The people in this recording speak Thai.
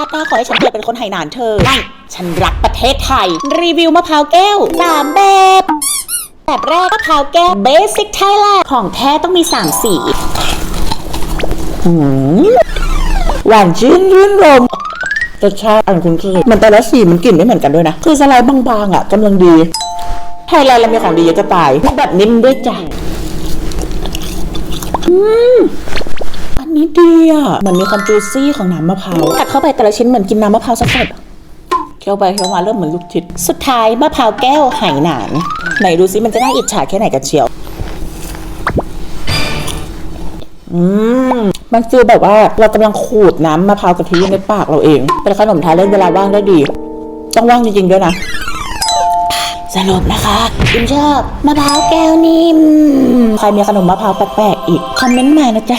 าติหน้าขอให้ฉันเกิดเป็นคนไหหนานเธอไม่ฉันรักประเทศไทย รีวิวมะพร้าวแก้วสามแบบแบบแรกมะพร้าวแก้วเบสิกไทยแลนด์ของแท้ต้องมี3สีหืมหวานชื่นรื่นรมรสชาติอันคุ้นเคยมันแต่ละสีมันกลิ่นไม่เหมือนกันด้วยนะ คือสไลด์บางๆอะกำลังดีไทยแลนด์เรามีของดีเยอะจะตายแบบนิ่มด้วยจ้ะอืม นนี้ดีอะมันมีความจูซี่ของน้ำมะพร้าวกัดเข้าไปแต่ละชิ้นเหมือนกินน้ำมะพร้าวสดๆเคี้ยวไปเคี้ยวมาเริ่มเหมือนลูกชิดสุดท้ายมะพร้าวแก้วไหหนานไหนดูซิมันจะน่าอิจฉาแค่ไหนกันเชียว อืมมันฟีลแบบว่าเรากำลังขูดน้ำมะพร้าวกะทิในปากเราเองเป็นขนมทานเล่นเวลาว่างได้ดี ต้องว่างจริงๆด้วยนะ สรุปนะคะอิมชอบมะพร้าวแก้วนิ่มใครมีขนมมะพร้าวแปลกๆอีก คอมเมนต์มานะจ๊ะ